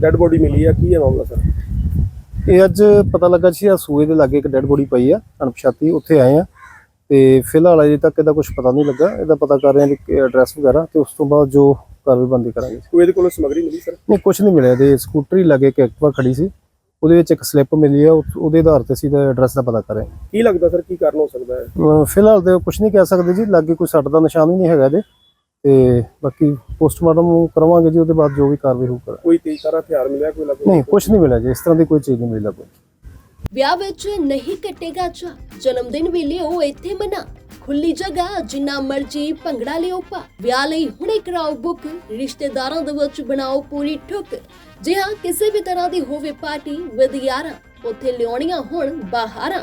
Dead body ਮਿਲੀ ਆ ਕੀ ਹੈ ਮਾਮਲਾ ਸਰ? ਇਹ ਅੱਜ ਪਤਾ ਲੱਗਾ ਸੀ ਆ ਸੂਏ ਦੇ ਲਾਗੇ ਇੱਕ ਡੈੱਡ ਬੋਡੀ ਪਈ ਆ ਅਣਪਛਾਤੀ ਉੱਥੇ ਆਏ ਆ। ਤੇ ਫਿਲਹਾਲ ਅਜੇ ਤੱਕ ਇਹਦਾ ਕੁਝ ਪਤਾ ਨਹੀਂ ਲੱਗਾ। ਇਹਦਾ ਪਤਾ ਕਰ ਰਹੇ ਆ ਕਿ ਐਡਰੈਸ ਵਗੈਰਾ ਤੇ ਉਸ ਤੋਂ ਬਾਅਦ ਜੋ ਕਾਰਵਾਈ ਕਰਾਂਗੇ। ਕੋਈ ਇਹਦੇ ਕੋਲੋਂ ਸਮਗਰੀ ਮਿਲੀ ਸਰ? ਨਹੀਂ ਕੁਝ ਨਹੀਂ ਮਿਲਿਆ। ਤੇ ਸਕੂਟਰੀ ਲਾਗੇ ਇੱਕ ਐਕਟਿਵਾ ਖੜੀ ਸੀ। ਉਹਦੇ ਵਿੱਚ ਇੱਕ ਸਲਿੱਪ ਮਿਲੀ ਆ। ਉਹ- ਉਹਦੇ ਆਧਾਰ ਤੇ ਅਸੀਂ ਦਾ ਐਡਰੈਸ ਦਾ ਪਤਾ ਕਰ ਰਹੇ ਕੀ ਲੱਗਦਾ ਸਰ ਕੀ ਕਾਰਨ ਹੋ ਸਕਦਾ ਹੈ? ਫਿਲਹਾਲ ਤੇ ਕੁਝ ਨਹੀਂ ਕਹਿ ਸਕਦੇ ਜੀ। ਲਾਗੇ ਕੋਈ ਸੱਟ ਦਾ ਨਿਸ਼ਾਨ ਵੀ ਨਹੀਂ ਹੈਗਾ ਇਹਦੇ। ਤੇ ਬਾਕੀ ਪੋਸਟਮਾਰਟਮ ਕਰਵਾਵਾਂਗੇ ਜੀ ਉਹਦੇ ਬਾਅਦ ਜੋ ਵੀ ਕਾਰਵਾਈ ਹੋਊ ਕਰਾਂਗੇ। ਕੋਈ ਤੇਜ਼ ਤਾਰਾ ਹਥਿਆਰ ਮਿਲਿਆ ਕੋਈ ਲੱਗਦਾ ਨਹੀਂ ਕੁਝ ਨਹੀਂ ਮਿਲਿਆ ਜੀ ਇਸ ਤਰ੍ਹਾਂ ਦੀ ਕੋਈ ਚੀਜ਼ ਨਹੀਂ ਮਿਲੀ ਲੱਗੀ ਵਿਆਹ ਵਿੱਚ ਨਹੀਂ ਕੱਟੇਗਾ ਚਾ ਜਨਮ ਦਿਨ ਵੀ ਲਿਓ ਇੱਥੇ ਮਨਾ। ਖੁੱਲੀ ਜਗ੍ਹਾ ਜਿੰਨਾ ਮਰਜ਼ੀ ਭੰਗੜਾ ਲਿਓ ਪਾ। ਵਿਆਹ ਲਈ ਹੁਣੇ ਕਰਾਓ ਬੁੱਕ ਰਿਸ਼ਤੇਦਾਰਾਂ ਦੇ ਵਿੱਚ ਬਣਾਓ ਪੂਰੀ ਠੁੱਕ। ਜੇ ਹਾਂ ਕਿਸੇ ਵੀ ਤਰ੍ਹਾਂ ਦੀ ਹੋਵੇ ਪਾਰਟੀ ਵਿਦ ਯਾਰਾਂ ਉੱਥੇ ਲਿਆਉਣੀਆਂ ਹੁਣ ਬਾਹਰਾਂ।